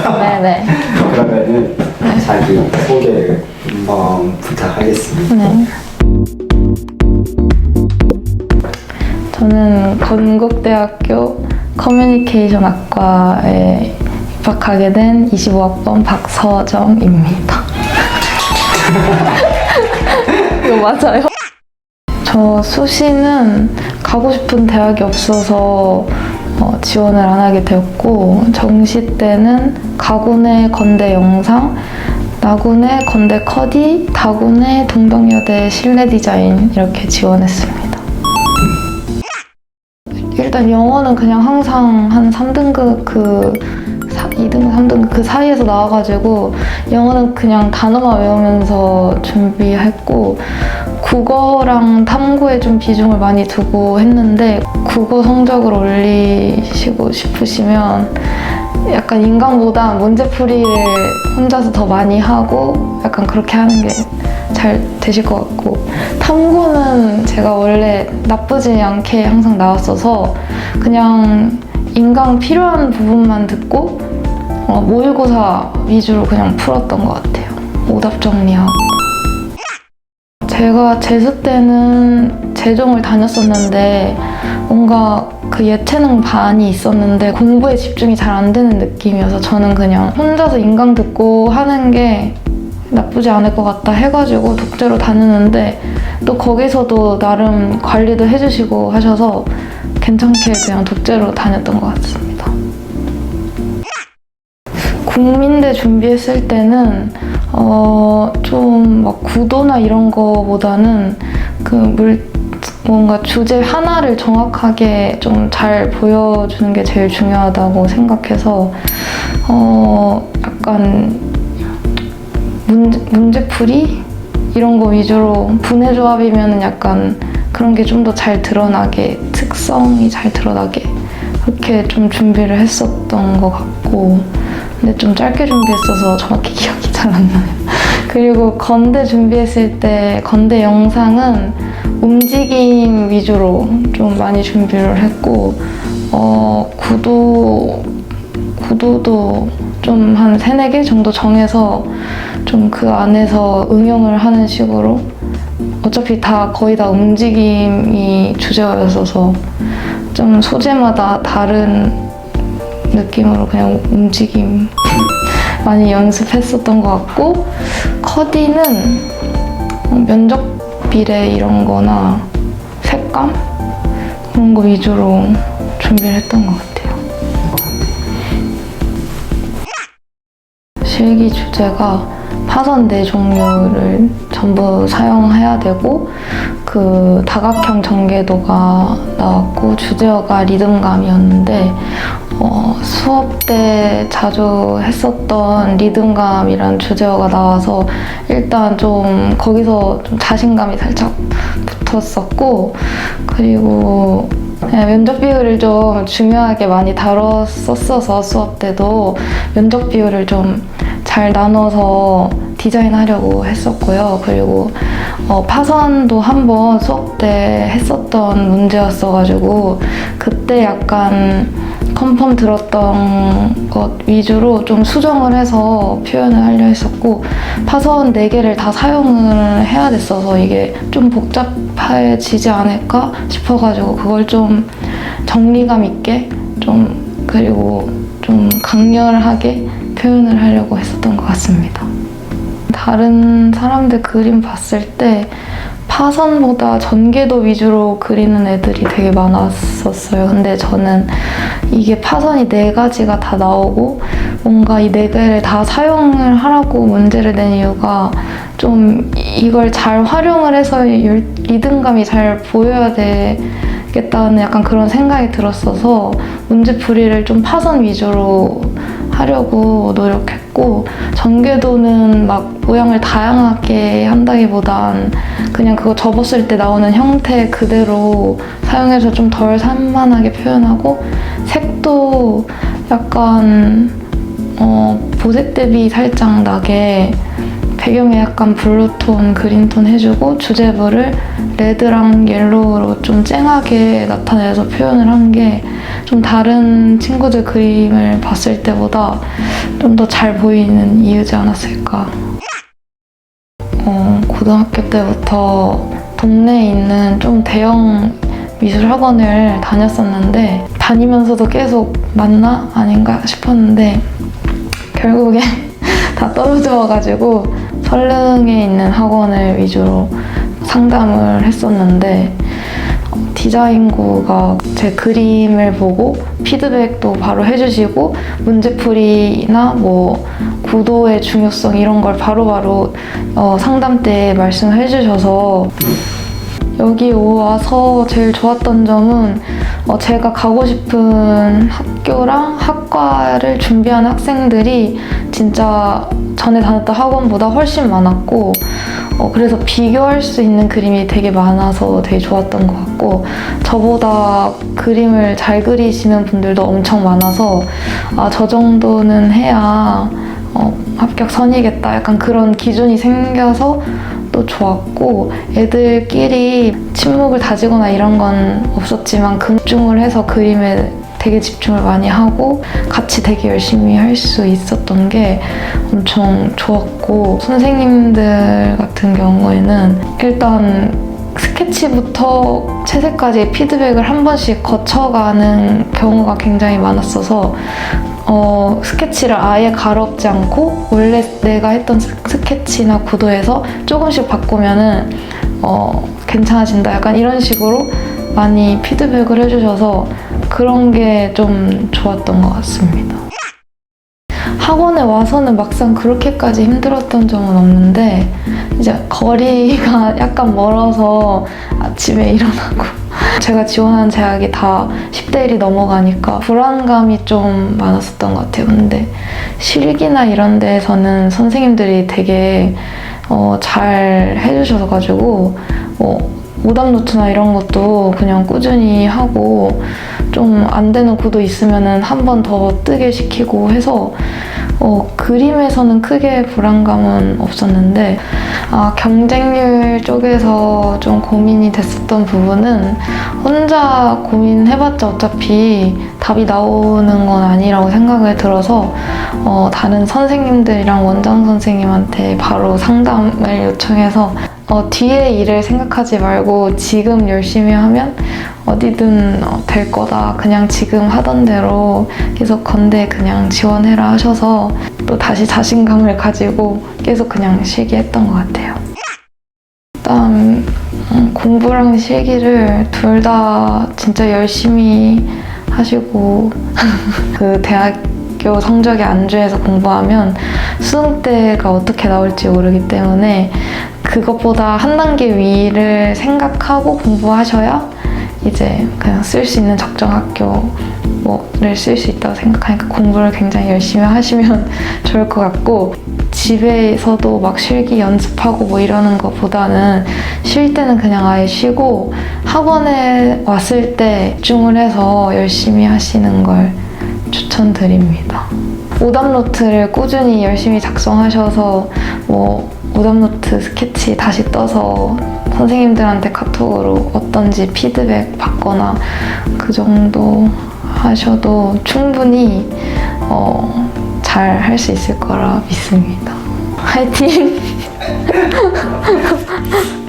네네. 그러면은 자기 소개를 한번 부탁하겠습니다. 네. 저는 건국대학교 커뮤니케이션 학과에 입학하게 된 25학번 박서정입니다. 이거 맞아요? 저 수시는 가고 싶은 대학이 없어서 어, 지원을 안 하게 되었고 정시 때는 가군의 건대 영상, 나군의 건대 커디, 다군의 동덕여대 실내 디자인 이렇게 지원했습니다. 일단 영어는 그냥 항상 한 3등급 그 2등급, 3등급 그 사이에서 나와가지고 영어는 그냥 단어만 외우면서 준비했고 국어랑 탐구에 좀 비중을 많이 두고 했는데 국어 성적을 올리시고 싶으시면 약간 인간보다 문제풀이를 혼자서 더 많이 하고 약간 그렇게 하는 게 잘 되실 것 같고 탐구는 제가 원래 나쁘지 않게 항상 나왔어서 그냥 인강 필요한 부분만 듣고 어, 모의고사 위주로 그냥 풀었던 것 같아요. 오답 정리하고. 제가 재수 때는 재종을 다녔었는데 뭔가 그 예체능 반이 있었는데 공부에 집중이 잘 안 되는 느낌이어서 저는 그냥 혼자서 인강 듣고 하는 게 나쁘지 않을 것 같다 해가지고 독재로 다녔는데 또 거기서도 나름 관리도 해주시고 하셔서 괜찮게 그냥 독재로 다녔던 것 같습니다. 국민대 준비했을 때는 어, 좀 막 구도나 이런 거보다는 그 물, 뭔가 주제 하나를 정확하게 좀 잘 보여주는 게 제일 중요하다고 생각해서 어, 약간 문제, 문제풀이 이런 거 위주로 분해 조합이면 약간 그런 게 좀 더 잘 드러나게 특성이 잘 드러나게 그렇게 좀 준비를 했었던 것 같고 근데 좀 짧게 준비했어서 정확히 기억이 잘 안 나요. 그리고 건대 준비했을 때 건대 영상은 움직임 위주로 좀 많이 준비를 했고 어, 구도 구도도 좀 한 세네 개 정도 정해서 좀 그 안에서 응용을 하는 식으로 어차피 다 거의 다 움직임이 주제였어서 좀 소재마다 다른 느낌으로 그냥 움직임 많이 연습했었던 것 같고 커디는 면적 비례 이런 거나 색감 그런 거 위주로 준비를 했던 것 같아요. 실기 주제가 파선 네 종류를 전부 사용해야 되고 그 다각형 전개도가 나왔고 주제어가 리듬감이었는데 어, 수업 때 자주 했었던 리듬감이란 주제어가 나와서 일단 좀 거기서 좀 자신감이 살짝 붙었었고 그리고 면적 비율을 좀 중요하게 많이 다뤘었어서 수업 때도 면적 비율을 좀 잘 나눠서 디자인하려고 했었고요. 그리고 어, 파선도 한번 수업 때 했었던 문제였어가지고 그때 약간 컨펌 들었던 것 위주로 좀 수정을 해서 표현을 하려 했었고 파선 4개를 다 사용을 해야 됐어서 이게 좀 복잡해지지 않을까 싶어가지고 그걸 좀 정리감 있게 좀 그리고 좀 강렬하게 표현을 하려고 했었던 것 같습니다. 다른 사람들 그림 봤을 때 파선보다 전개도 위주로 그리는 애들이 되게 많았었어요. 근데 저는 이게 파선이 네 가지가 다 나오고 뭔가 이 네 개를 다 사용을 하라고 문제를 낸 이유가 좀 이걸 잘 활용을 해서 율- 리듬감이 잘 보여야 되 겠다는 약간 그런 생각이 들었어서 문제풀이를 좀 파선 위주로 하려고 노력했고 전개도는 막 모양을 다양하게 한다기보단 그냥 그거 접었을 때 나오는 형태 그대로 사용해서 좀 덜 산만하게 표현하고 색도 약간 어, 보색 대비 살짝 나게 배경에 약간 블루톤, 그린톤 해주고 주제부를 레드랑 옐로우로 좀 쨍하게 나타내서 표현을 한 게 좀 다른 친구들 그림을 봤을 때보다 좀 더 잘 보이는 이유지 않았을까. 어, 고등학교 때부터 동네에 있는 좀 대형 미술 학원을 다녔었는데 다니면서도 계속 만나 아닌가 싶었는데 결국에 다 떨어져가지고 설릉에 있는 학원을 위주로 상담을 했었는데 어, 디자인구가 제 그림을 보고 피드백도 바로 해주시고 문제풀이나 뭐 구도의 중요성 이런 걸 바로바로 어, 상담 때 말씀을 해주셔서 여기 와서 제일 좋았던 점은 어, 제가 가고 싶은 학교랑 학과를 준비하는 학생들이 진짜 전에 다녔던 학원보다 훨씬 많았고 어, 그래서 비교할 수 있는 그림이 되게 많아서 되게 좋았던 것 같고 저보다 그림을 잘 그리시는 분들도 엄청 많아서 아, 저 정도는 해야 어, 합격 선이겠다. 약간 그런 기준이 생겨서 또 좋았고 애들끼리 침묵을 다지거나 이런 건 없었지만 집중을 해서 그림에 되게 집중을 많이 하고 같이 되게 열심히 할 수 있었던 게 엄청 좋았고 선생님들 같은 경우에는 일단 스케치부터 채색까지 피드백을 한 번씩 거쳐가는 경우가 굉장히 많았어서 어, 스케치를 아예 가롭지 않고 원래 내가 했던 스- 스케치나 구도에서 조금씩 바꾸면은 어, 괜찮아진다 약간 이런 식으로 많이 피드백을 해주셔서 그런 게 좀 좋았던 것 같습니다. 학원에 와서는 막상 그렇게까지 힘들었던 점은 없는데 이제 거리가 약간 멀어서 아침에 일어나고 제가 지원한 대학이 다 10대 1이 넘어가니까 불안감이 좀 많았었던 것 같아요. 근데 실기나 이런 데에서는 선생님들이 되게 어, 잘 해주셔가지고 뭐 오답 노트나 이런 것도 그냥 꾸준히 하고 좀 안 되는 구도 있으면은 한 번 더 뜨게 시키고 해서 어, 그림에서는 크게 불안감은 없었는데 아, 경쟁률 쪽에서 좀 고민이 됐었던 부분은 혼자 고민해봤자 어차피 답이 나오는 건 아니라고 생각을 들어서 어, 다른 선생님들이랑 원장 선생님한테 바로 상담을 요청해서 어, 뒤에 일을 생각하지 말고 지금 열심히 하면 어디든 어, 될 거다. 그냥 지금 하던 대로 계속 건대 그냥 지원해라 하셔서 또 다시 자신감을 가지고 계속 그냥 실기했던 것 같아요. 일단 음, 공부랑 실기를 둘 다 진짜 열심히 하시고 그 대학교 성적이 안주해서 공부하면 수능 때가 어떻게 나올지 모르기 때문에 그것보다 한 단계 위를 생각하고 공부하셔야 이제 그냥 쓸 수 있는 적정 학교 뭐를 쓸 수 있다고 생각하니까 공부를 굉장히 열심히 하시면 좋을 것 같고 집에서도 막 실기 연습하고 뭐 이러는 것보다는 쉴 때는 그냥 아예 쉬고 학원에 왔을 때 집중을 해서 열심히 하시는 걸 추천드립니다. 오답노트를 꾸준히 열심히 작성하셔서 뭐 오답노트 스케치 다시 떠서 선생님들한테 카톡으로 어떤지 피드백 받거나 그 정도 하셔도 충분히 어, 잘 할 수 있을 거라 믿습니다. 화이팅!